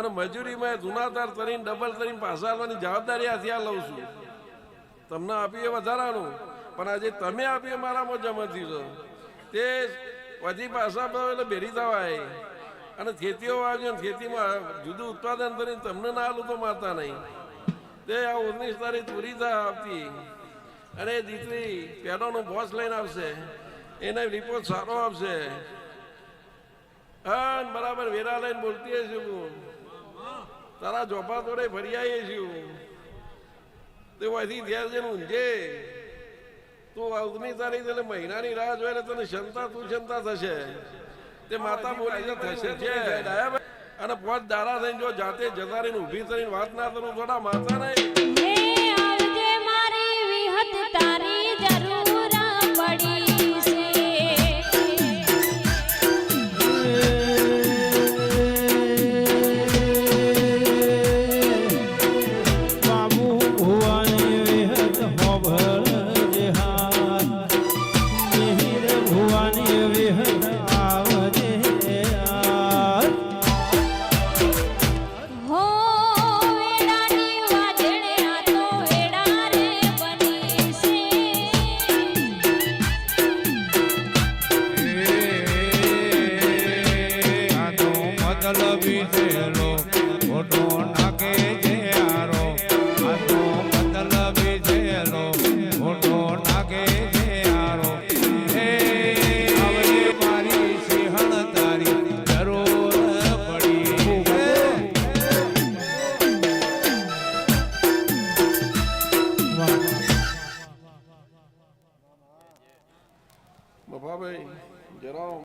અને મજૂરીમાં જુનાદાર તરીને, ડબલ તરીને પાછા આવવાની જવાબદારી આથી આ લઉં છું. તમને આપીએ વધારાનું, પણ આજે તમે આપીએ મારામાં જમતી છો તે પછી પાછા એટલે બેરી થવાય. અને ખેતીઓ વાવ્યો ખેતીમાં જુદું ઉત્પાદન કરીને તમને ના આલું તો મારતા નહીં. તે આ ઓગણીસ તારીખ પૂરી થાય આપતી. અને દીકરી પેલોનો બોસ લઈને આવશે. એને રિપોર્ટ સારો આપશે. હા બરાબર વેરા લઈને બોલતી હશે તારા જોપા તોડે ફરી આવીએ છું તે અહીંથી ઘેર જઈને ઊંઝે તું ઓગણીસ તારીખ એટલે મહિનાની રાહ જોઈ ને તને ક્ષમતા તું ક્ષમતા થશે. તે માતા બોલી તો થશે છે અને પોત દાડા થઈને જો જાતે જતા રહીને ઊભી થઈને વાત ના કરું થોડા માતા નહીં. થયેલો ખોટો નાખે છે આરો આ તો મતલબી થયેલો ખોટો નાખે છે આરો. હે આવડે મારી સિંહણ તારી, જરૂર પડી. બફાભાઈ જરા